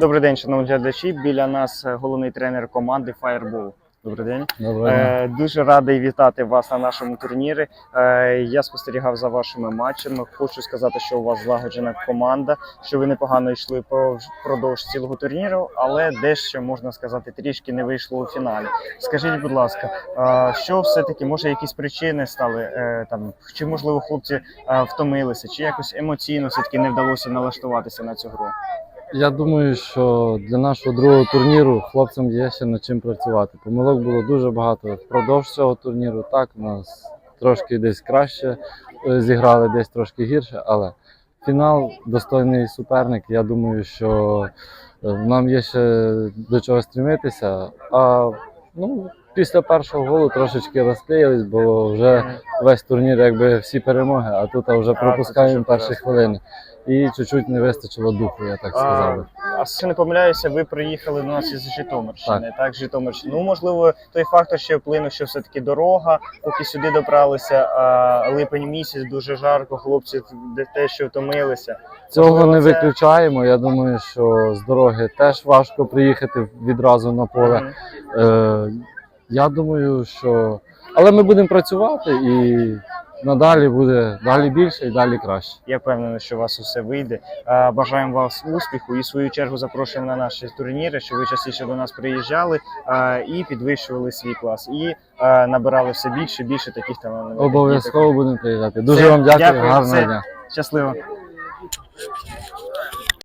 Добрий день, шановні глядачі. Біля нас е, головний тренер команди Fireball. Добрий день. Дня. Е, дуже радий вітати вас на нашому турнірі. Е, я спостерігав за вашими матчами. Хочу сказати, що у вас злагоджена команда, що ви непогано йшли впродовж цілого турніру, але дещо можна сказати трішки не вийшло у фіналі. Скажіть, будь ласка, е, що все-таки може якісь причини стали е, там, чи можливо хлопці е, втомилися, чи якось емоційно все-таки не вдалося налаштуватися на цю гру? Я думаю, що для нашого другого турніру хлопцям є ще над чим працювати. Помилок було дуже багато впродовж цього турніру. Так, нас трошки десь краще е, зіграли, десь трошки гірше, але фінал достойний суперник. Я думаю, що е, нам є ще до чого стрімитися. А ну, після першого голу трошечки розклеїлись, бо вже весь турнір, якби всі перемоги, а тут вже пропускаємо перші хвилини. І чуть-чуть не вистачило духу, я так сказав. би. А якщо не помиляюся, ви приїхали до нас із Житомирщини, так, з Житомирщини. Ну, можливо, той фактор ще вплинув, що все-таки дорога, поки сюди добралися, а липень місяць дуже жарко, хлопці те, що втомилися. Цього Можливо, не це- виключаємо. Я думаю, що з дороги теж важко приїхати відразу на поле. Мгм. Е, я думаю, що. Але ми будемо працювати і надалі буде далі більше і далі краще. Я впевнений, що у вас усе вийде. Бажаємо вас успіху і в свою чергу запрошуємо на наші турніри, щоб ви частіше до нас приїжджали і підвищували свій клас, і набирали все більше і більше таких талантливих. Обов'язково будемо приїжджати. Дуже Все, вам дякую, дякую, гарного все. дня. Щасливо.